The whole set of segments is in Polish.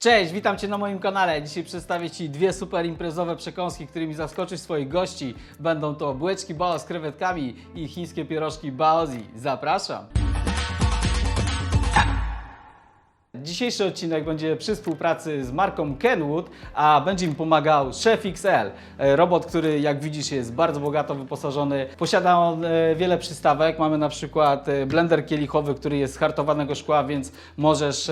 Cześć, witam Cię na moim kanale. Dzisiaj przedstawię Ci dwie super imprezowe przekąski, którymi zaskoczysz swoich gości. Będą to bułeczki bao z krewetkami i chińskie pierożki baozi. Zapraszam! Dzisiejszy odcinek będzie przy współpracy z marką Kenwood, a będzie mi pomagał Chef XL. E, Robot, który jak widzisz jest bardzo bogato wyposażony. Posiada on e, wiele przystawek. Mamy na przykład e, blender kielichowy, który jest z hartowanego szkła, więc możesz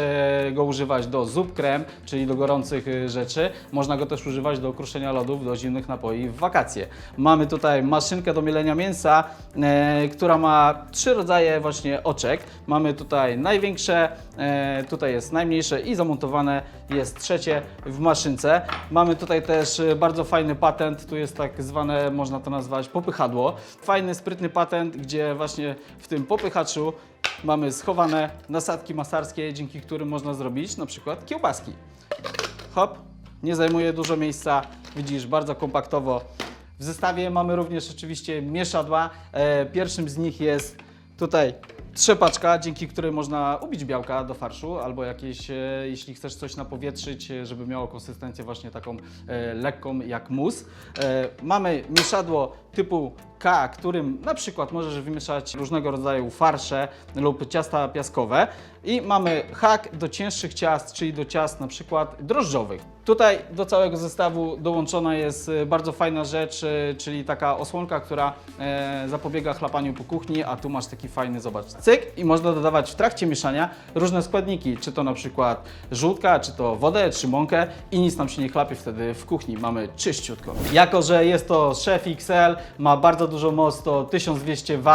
go używać do zup krem, czyli do gorących rzeczy. Można go też używać do kruszenia lodów, do zimnych napoi w wakacje. Mamy tutaj maszynkę do mielenia mięsa, która ma trzy rodzaje właśnie oczek. Mamy tutaj największe, tutaj jest najmniejsze i zamontowane jest trzecie w maszynce. Mamy tutaj też e, bardzo fajny patent, tu jest tak zwane, można to nazwać popychadło. Fajny, sprytny patent, gdzie właśnie w tym popychaczu mamy schowane nasadki masarskie, dzięki którym można zrobić na przykład kiełbaski. Hop, nie zajmuje dużo miejsca, widzisz, bardzo kompaktowo. W zestawie mamy również oczywiście mieszadła. E, pierwszym z nich jest tutaj trzepaczka, dzięki której można ubić białka do farszu, albo jakieś, e, jeśli chcesz coś napowietrzyć, e, żeby miało konsystencję właśnie taką e, lekką jak mus. Mamy mieszadło typu K, którym na przykład możesz wymieszać różnego rodzaju farsze lub ciasta piaskowe. I mamy hak do cięższych ciast, czyli do ciast na przykład drożdżowych. Tutaj do całego zestawu dołączona jest e, bardzo fajna rzecz, e, czyli taka osłonka, która e, zapobiega chlapaniu po kuchni, a tu masz taki fajny, zobacz, cyk i można dodawać w trakcie mieszania różne składniki, czy to na przykład żółtka, czy to wodę, czy mąkę i nic nam się nie chlapie wtedy w kuchni, mamy czyściutko. Jako, że jest to Chef XL, ma bardzo dużo moc, to 1200 W,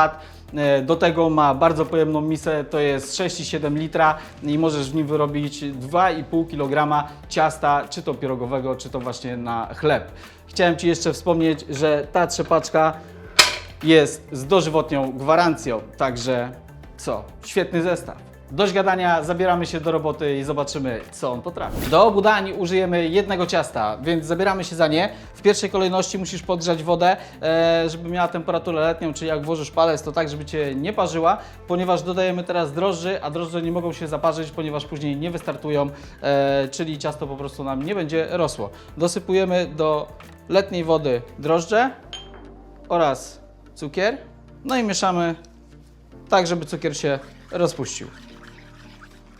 Do tego ma bardzo pojemną misę, to jest 6,7 litra i możesz w nim wyrobić 2,5 kg ciasta, czy to pierogowego, czy to właśnie na chleb. Chciałem Ci jeszcze wspomnieć, że ta trzepaczka jest z dożywotnią gwarancją, także co? Świetny zestaw. Dość gadania, zabieramy się do roboty i zobaczymy, co on potrafi. Do obu dań użyjemy jednego ciasta, więc zabieramy się za nie. W pierwszej kolejności musisz podgrzać wodę, e, żeby miała temperaturę letnią, czyli jak włożysz palec, to tak, żeby Cię nie parzyła, ponieważ dodajemy teraz drożdży, a drożdże nie mogą się zaparzyć, ponieważ później nie wystartują, e, czyli ciasto po prostu nam nie będzie rosło. Dosypujemy do letniej wody drożdże oraz cukier, no i mieszamy tak, żeby cukier się rozpuścił.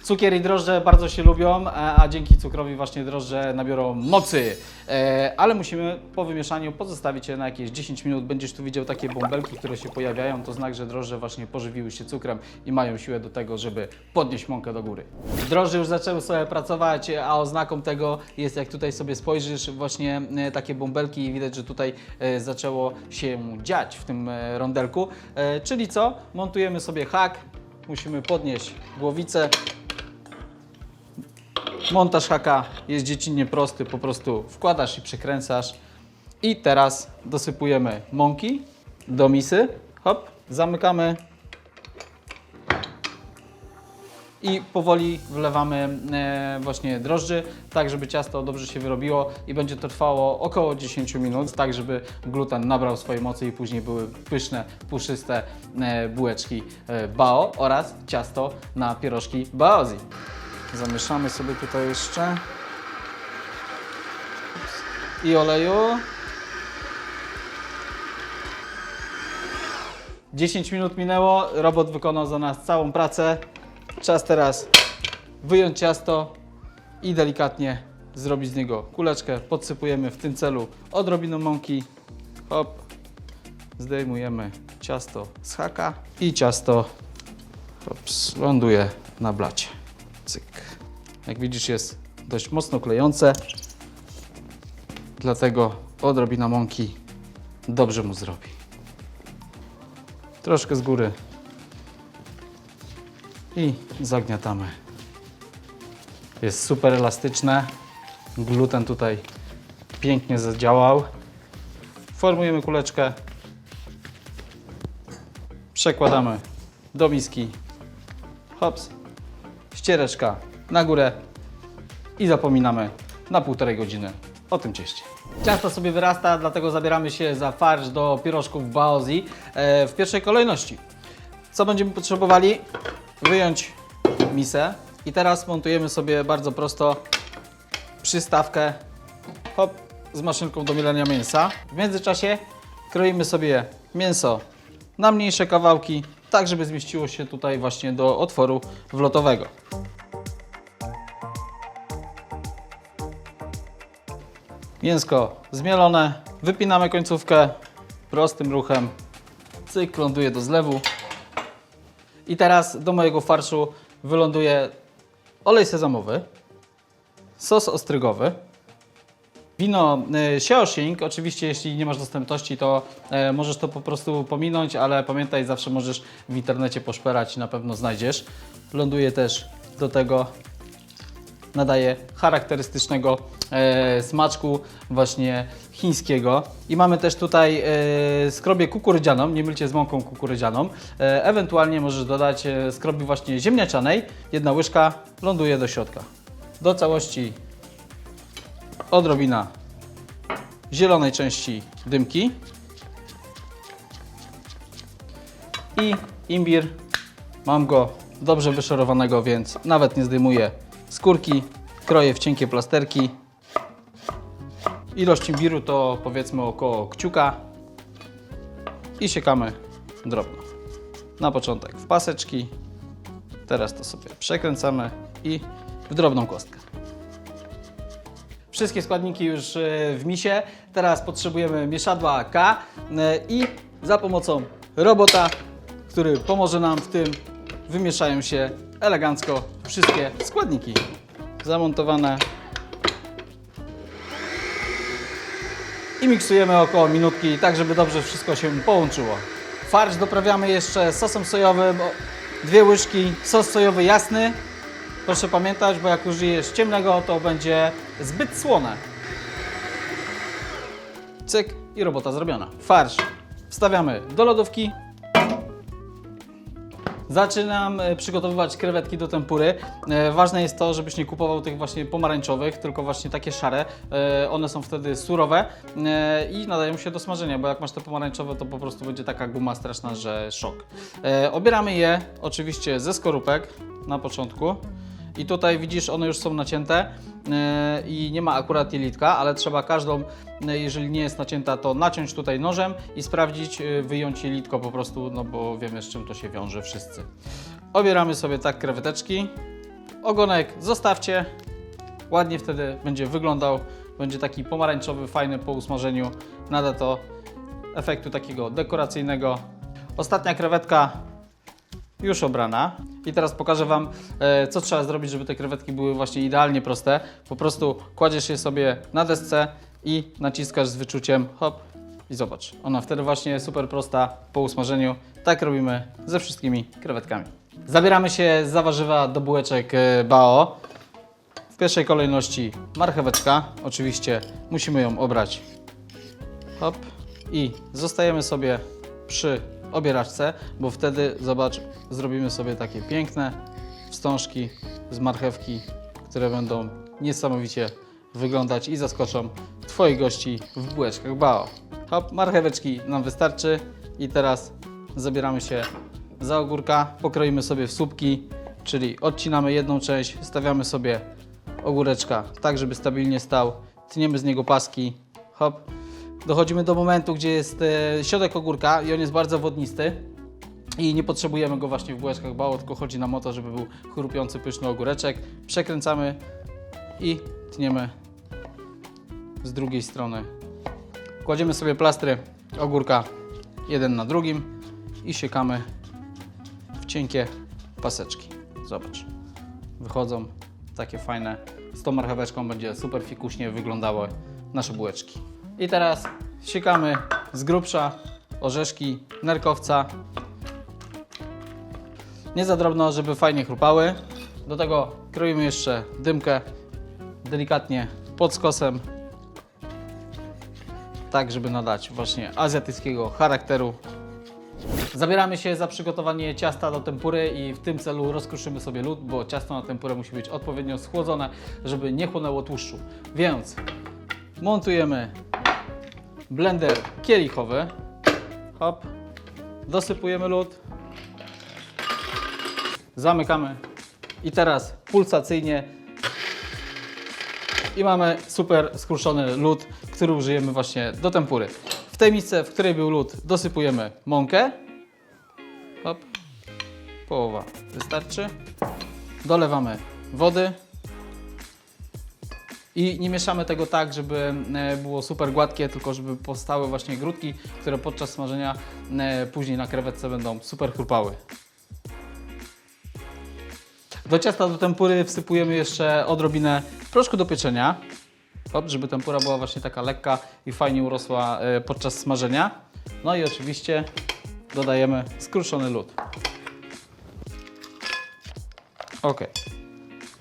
Cukier i drożdże bardzo się lubią, a dzięki cukrowi właśnie drożdże nabiorą mocy. E, ale musimy po wymieszaniu pozostawić je na jakieś 10 minut. Będziesz tu widział takie bąbelki, które się pojawiają. To znak, że drożdże właśnie pożywiły się cukrem i mają siłę do tego, żeby podnieść mąkę do góry. Drożdże już zaczęły sobie pracować, a oznaką tego jest, jak tutaj sobie spojrzysz, właśnie e, takie bąbelki i widać, że tutaj e, zaczęło się dziać w tym rondelku. Czyli co? Montujemy sobie hak, musimy podnieść głowicę, Montaż haka jest dziecinnie prosty, po prostu wkładasz i przekręcasz. I teraz dosypujemy mąki do misy. Hop, zamykamy. I powoli wlewamy e, właśnie drożdży, tak żeby ciasto dobrze się wyrobiło i będzie to trwało około 10 minut, tak żeby gluten nabrał swojej mocy i później były pyszne, puszyste e, bułeczki e, bao oraz ciasto na pierożki baozi. Zamieszamy sobie tutaj jeszcze. I oleju. 10 minut minęło, robot wykonał za nas całą pracę. Czas teraz wyjąć ciasto i delikatnie zrobić z niego kuleczkę. Podsypujemy w tym celu odrobiną mąki. Hop. Zdejmujemy ciasto z haka i ciasto hops, ląduje na blacie. Cyk. Jak widzisz jest dość mocno klejące, dlatego odrobina mąki dobrze mu zrobi. Troszkę z góry i zagniatamy. Jest super elastyczne. Gluten tutaj pięknie zadziałał. Formujemy kuleczkę. Przekładamy do miski. Hops ściereczka na górę i zapominamy na półtorej godziny o tym cieście. Ciasto sobie wyrasta, dlatego zabieramy się za farsz do pierożków baozi e, w pierwszej kolejności. Co będziemy potrzebowali? Wyjąć misę i teraz montujemy sobie bardzo prosto przystawkę hop, z maszynką do mielenia mięsa. W międzyczasie kroimy sobie mięso na mniejsze kawałki, tak żeby zmieściło się tutaj właśnie do otworu wlotowego. Mięsko zmielone, wypinamy końcówkę prostym ruchem, cyk, ląduje do zlewu. I teraz do mojego farszu wyląduje olej sezamowy, sos ostrygowy, wino y, Xiaoxing. Oczywiście, jeśli nie masz dostępności, to e, możesz to po prostu pominąć, ale pamiętaj, zawsze możesz w internecie poszperać i na pewno znajdziesz. Ląduje też do tego nadaje charakterystycznego e, smaczku właśnie chińskiego. I mamy też tutaj e, skrobię kukurydzianą, nie mylcie z mąką kukurydzianą. E, ewentualnie możesz dodać e, skrobi właśnie ziemniaczanej. Jedna łyżka ląduje do środka. Do całości odrobina zielonej części dymki i imbir. Mam go dobrze wyszorowanego, więc nawet nie zdejmuję skórki. Kroję w cienkie plasterki. Ilość imbiru to powiedzmy około kciuka i siekamy drobno. Na początek w paseczki, teraz to sobie przekręcamy i w drobną kostkę. Wszystkie składniki już e, w misie. Teraz potrzebujemy mieszadła K e, i za pomocą robota, który pomoże nam w tym, wymieszają się elegancko wszystkie składniki. Zamontowane. I miksujemy około minutki, tak żeby dobrze wszystko się połączyło. Farsz doprawiamy jeszcze sosem sojowym, dwie łyżki, sos sojowy jasny. Proszę pamiętać, bo jak użyjesz ciemnego, to będzie zbyt słone. Cyk i robota zrobiona. Farsz wstawiamy do lodówki. Zaczynam e, przygotowywać krewetki do tempury. E, Ważne jest to, żebyś nie kupował tych właśnie pomarańczowych, tylko właśnie takie szare. E, One są wtedy surowe i nadają się do smażenia, bo jak masz te pomarańczowe, to po prostu będzie taka guma straszna, że szok. Obieramy je oczywiście ze skorupek na początku. I tutaj widzisz, one już są nacięte e, i nie ma akurat jelitka, ale trzeba każdą, e, jeżeli nie jest nacięta, to naciąć tutaj nożem i sprawdzić, e, wyjąć jelitko po prostu, no bo wiemy z czym to się wiąże wszyscy. Obieramy sobie tak kreweteczki. Ogonek zostawcie, ładnie wtedy będzie wyglądał, będzie taki pomarańczowy, fajny po usmażeniu. Nada to efektu takiego dekoracyjnego. Ostatnia krewetka już obrana. I teraz pokażę Wam, e, co trzeba zrobić, żeby te krewetki były właśnie idealnie proste. Po prostu kładziesz je sobie na desce i naciskasz z wyczuciem, hop i zobacz. Ona wtedy właśnie super prosta po usmażeniu. Tak robimy ze wszystkimi krewetkami. Zabieramy się za warzywa do bułeczek e, Bao. W pierwszej kolejności marcheweczka. Oczywiście musimy ją obrać Hop. I zostajemy sobie przy obieraczce, bo wtedy, zobacz, zrobimy sobie takie piękne wstążki z marchewki, które będą niesamowicie wyglądać i zaskoczą Twoich gości w bułeczkach Bao. Hop, marcheweczki nam wystarczy i teraz zabieramy się za ogórka, pokroimy sobie w słupki, czyli odcinamy jedną część, stawiamy sobie ogóreczka tak, żeby stabilnie stał, tniemy z niego paski, hop, dochodzimy do momentu, gdzie jest e, środek ogórka i on jest bardzo wodnisty i nie potrzebujemy go właśnie w bułeczkach bało, tylko chodzi nam o to, żeby był chrupiący, pyszny ogóreczek. Przekręcamy i tniemy z drugiej strony. Kładziemy sobie plastry ogórka jeden na drugim i siekamy w cienkie paseczki. Zobacz, wychodzą takie fajne. Z tą marcheweczką będzie super fikuśnie wyglądały nasze bułeczki. I teraz siekamy z grubsza orzeszki nerkowca. Nie za drobno, żeby fajnie chrupały. Do tego kroimy jeszcze dymkę delikatnie pod skosem. Tak, żeby nadać właśnie azjatyckiego charakteru Zabieramy się za przygotowanie ciasta do tempury i w tym celu rozkruszymy sobie lód, bo ciasto na tempurę musi być odpowiednio schłodzone, żeby nie chłonęło tłuszczu. Więc montujemy blender kielichowy. Hop. Dosypujemy lód. Zamykamy. I teraz pulsacyjnie I mamy super skruszony lód, który użyjemy właśnie do tempury. W tej misce, w której był lód, dosypujemy mąkę. Hop. Połowa wystarczy. Dolewamy wody. I nie mieszamy tego tak, żeby e, było super gładkie, tylko żeby powstały właśnie grudki, które podczas smażenia e, później na krewetce będą super chrupały. Do ciasta do tempury wsypujemy jeszcze odrobinę proszku do pieczenia, żeby tempura była właśnie taka lekka i fajnie urosła e, podczas smażenia. No i oczywiście dodajemy skruszony lód. Ok.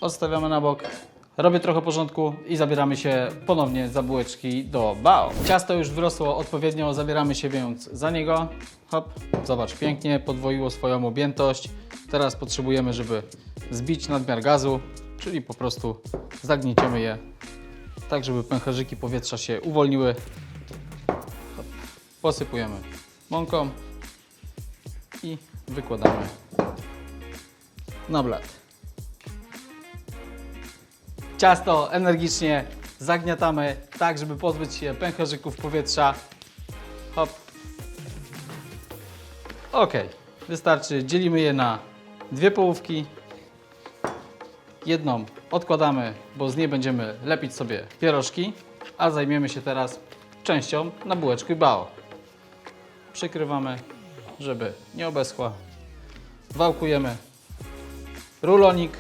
Odstawiamy na bok. Robię trochę porządku i zabieramy się ponownie za bułeczki do bao. Ciasto już wyrosło odpowiednio, zabieramy się więc za niego. Hop, zobacz, pięknie podwoiło swoją objętość. Teraz potrzebujemy, żeby zbić nadmiar gazu, czyli po prostu zagnieciemy je tak, żeby pęcherzyki powietrza się uwolniły. Hop. Posypujemy mąką i wykładamy na blat. Ciasto energicznie zagniatamy tak, żeby pozbyć się pęcherzyków powietrza. Hop. Ok, wystarczy. Dzielimy je na dwie połówki. Jedną odkładamy, bo z niej będziemy lepić sobie pierożki, a zajmiemy się teraz częścią na bułeczki bao. Przykrywamy, żeby nie obeschła. Wałkujemy rulonik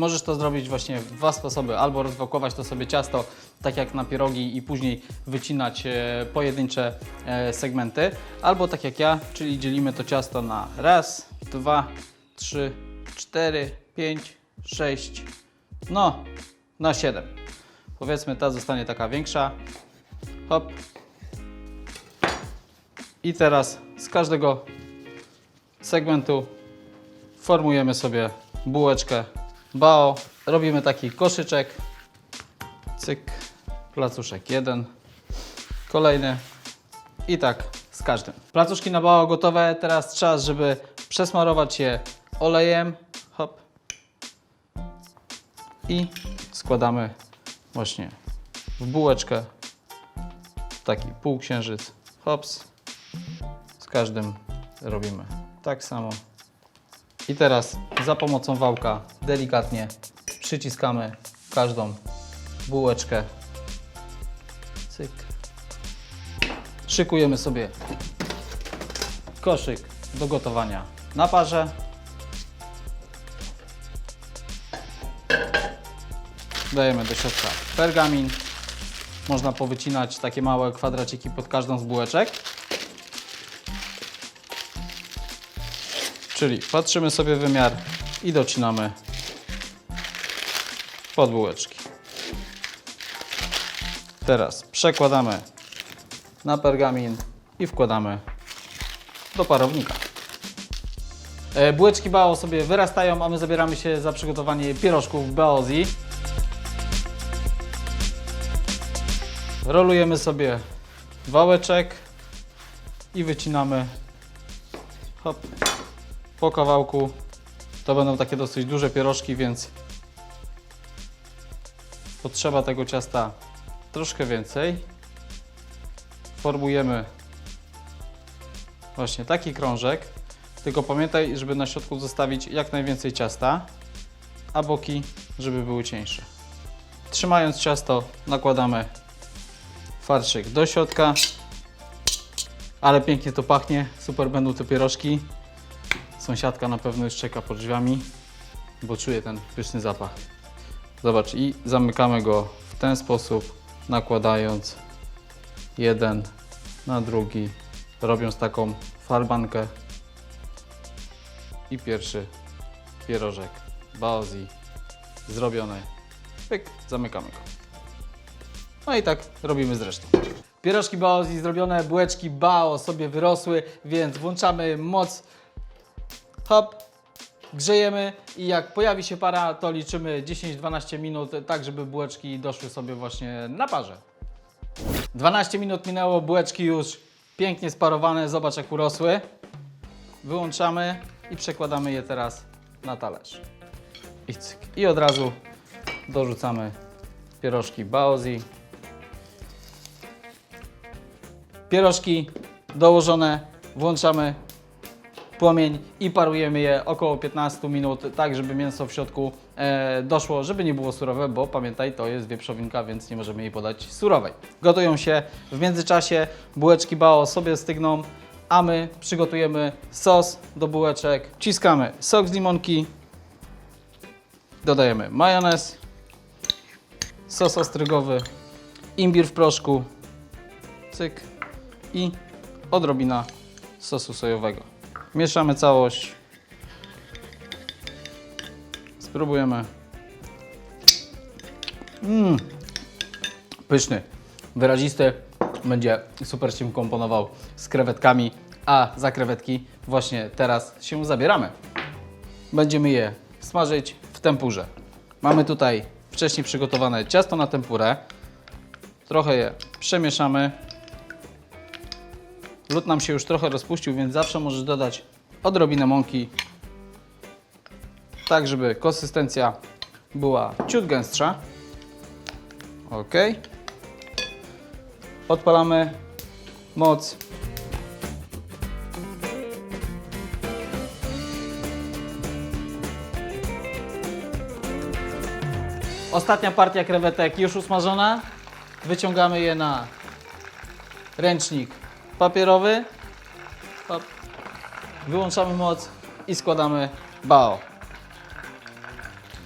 Możesz to zrobić właśnie w dwa sposoby. Albo rozwałkować to sobie ciasto, tak jak na pierogi i później wycinać e, pojedyncze e, segmenty. Albo tak jak ja, czyli dzielimy to ciasto na raz, dwa, trzy, cztery, pięć, sześć, no na siedem. Powiedzmy ta zostanie taka większa. Hop. I teraz z każdego segmentu formujemy sobie bułeczkę bao. Robimy taki koszyczek. Cyk. Placuszek jeden. Kolejny. I tak z każdym. Placuszki na bao gotowe. Teraz czas, żeby przesmarować je olejem. Hop. I składamy właśnie w bułeczkę. Taki półksiężyc. Hops. Z każdym robimy tak samo. I teraz za pomocą wałka delikatnie przyciskamy każdą bułeczkę. Cyk. Szykujemy sobie koszyk do gotowania na parze. Dajemy do środka pergamin. Można powycinać takie małe kwadraciki pod każdą z bułeczek. Czyli patrzymy sobie wymiar i docinamy pod bułeczki. Teraz przekładamy na pergamin i wkładamy do parownika. E, Bułeczki bao sobie wyrastają, a my zabieramy się za przygotowanie pierożków baozi. Rolujemy sobie wałeczek i wycinamy hop, po kawałku. To będą takie dosyć duże pierożki, więc potrzeba tego ciasta troszkę więcej. Formujemy właśnie taki krążek. Tylko pamiętaj, żeby na środku zostawić jak najwięcej ciasta, a boki, żeby były cieńsze. Trzymając ciasto, nakładamy farszyk do środka. Ale pięknie to pachnie, super będą te pierożki. Sąsiadka na pewno już czeka pod drzwiami, bo czuje ten pyszny zapach. Zobacz, i zamykamy go w ten sposób, nakładając jeden na drugi, robiąc taką falbankę. I pierwszy pierożek baozi zrobiony. Pyk, zamykamy go. No i tak robimy z resztą. Pierożki baozi zrobione, bułeczki bao sobie wyrosły, więc włączamy moc hop, grzejemy i jak pojawi się para, to liczymy 10-12 minut, tak żeby bułeczki doszły sobie właśnie na parze. 12 minut minęło, bułeczki już pięknie sparowane, zobacz jak urosły. Wyłączamy i przekładamy je teraz na talerz. I cyk. I od razu dorzucamy pierożki Baozi. Pierożki dołożone, włączamy płomień i parujemy je około 15 minut, tak żeby mięso w środku e, doszło, żeby nie było surowe, bo pamiętaj, to jest wieprzowinka, więc nie możemy jej podać surowej. Gotują się w międzyczasie, bułeczki bao sobie stygną, a my przygotujemy sos do bułeczek. Wciskamy sok z limonki, dodajemy majonez, sos ostrygowy, imbir w proszku, cyk i odrobina sosu sojowego. Mieszamy całość. Spróbujemy. Mmm, pyszny, wyrazisty. Będzie super się komponował z krewetkami, a za krewetki właśnie teraz się zabieramy. Będziemy je smażyć w tempurze. Mamy tutaj wcześniej przygotowane ciasto na tempurę. Trochę je przemieszamy. Lód nam się już trochę rozpuścił, więc zawsze możesz dodać odrobinę mąki, tak żeby konsystencja była ciut gęstsza. Ok. Odpalamy moc. Ostatnia partia krewetek już usmażona. Wyciągamy je na ręcznik papierowy. Pap- Wyłączamy moc i składamy bao.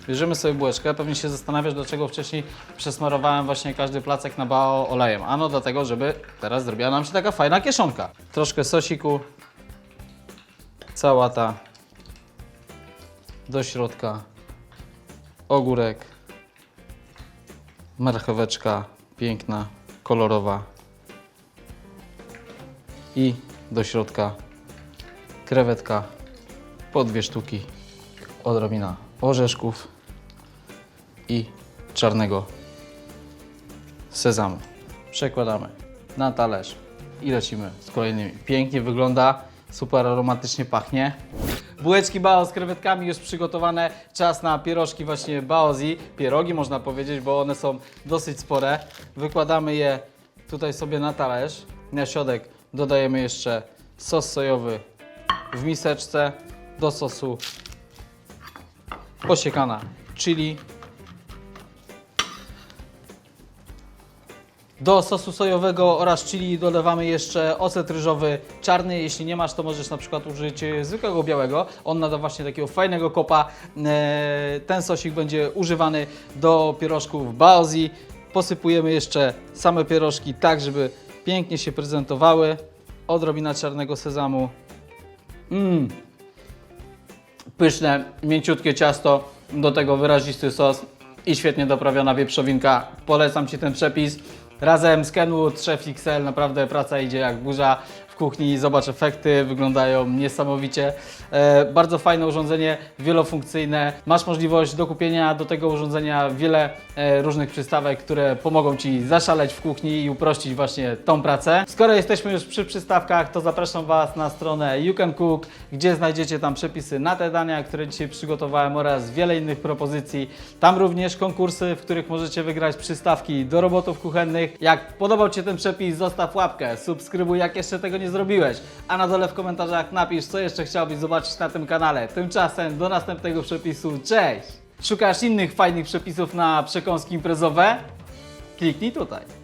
Bierzemy sobie bułeczkę. Pewnie się zastanawiasz, dlaczego wcześniej przesmarowałem właśnie każdy placek na bao olejem. Ano dlatego, żeby teraz zrobiła nam się taka fajna kieszonka. Troszkę sosiku. Całata. Do środka. Ogórek. Marcheweczka. Piękna, kolorowa i do środka krewetka po dwie sztuki, odrobina orzeszków i czarnego sezamu. Przekładamy na talerz i lecimy z kolejnymi. Pięknie wygląda, super aromatycznie pachnie. Bułeczki bao z krewetkami już przygotowane. Czas na pierożki właśnie baozi. Pierogi można powiedzieć, bo one są dosyć spore. Wykładamy je tutaj sobie na talerz. Na środek dodajemy jeszcze sos sojowy w miseczce. Do sosu posiekana chili. Do sosu sojowego oraz chili dolewamy jeszcze ocet ryżowy czarny. Jeśli nie masz, to możesz na przykład użyć zwykłego białego. On nada właśnie takiego fajnego kopa. E, Ten sosik będzie używany do pierożków baozi. Posypujemy jeszcze same pierożki tak, żeby pięknie się prezentowały. Odrobina czarnego sezamu. Mmm, pyszne, mięciutkie ciasto, do tego wyrazisty sos i świetnie doprawiona wieprzowinka. Polecam Ci ten przepis. Razem z Kenwood Chef XL naprawdę praca idzie jak burza w kuchni. Zobacz efekty, wyglądają niesamowicie. E, bardzo fajne urządzenie, wielofunkcyjne. Masz możliwość dokupienia do tego urządzenia wiele e, różnych przystawek, które pomogą Ci zaszaleć w kuchni i uprościć właśnie tą pracę. Skoro jesteśmy już przy przystawkach, to zapraszam Was na stronę You Can Cook, gdzie znajdziecie tam przepisy na te dania, które dzisiaj przygotowałem oraz wiele innych propozycji. Tam również konkursy, w których możecie wygrać przystawki do robotów kuchennych. Jak podobał Ci ten przepis, zostaw łapkę, subskrybuj, jak jeszcze tego nie zrobiłeś, a na dole w komentarzach napisz, co jeszcze chciałbyś zobaczyć na tym kanale. Tymczasem do następnego przepisu, cześć! Szukasz innych fajnych przepisów na przekąski imprezowe? Kliknij tutaj.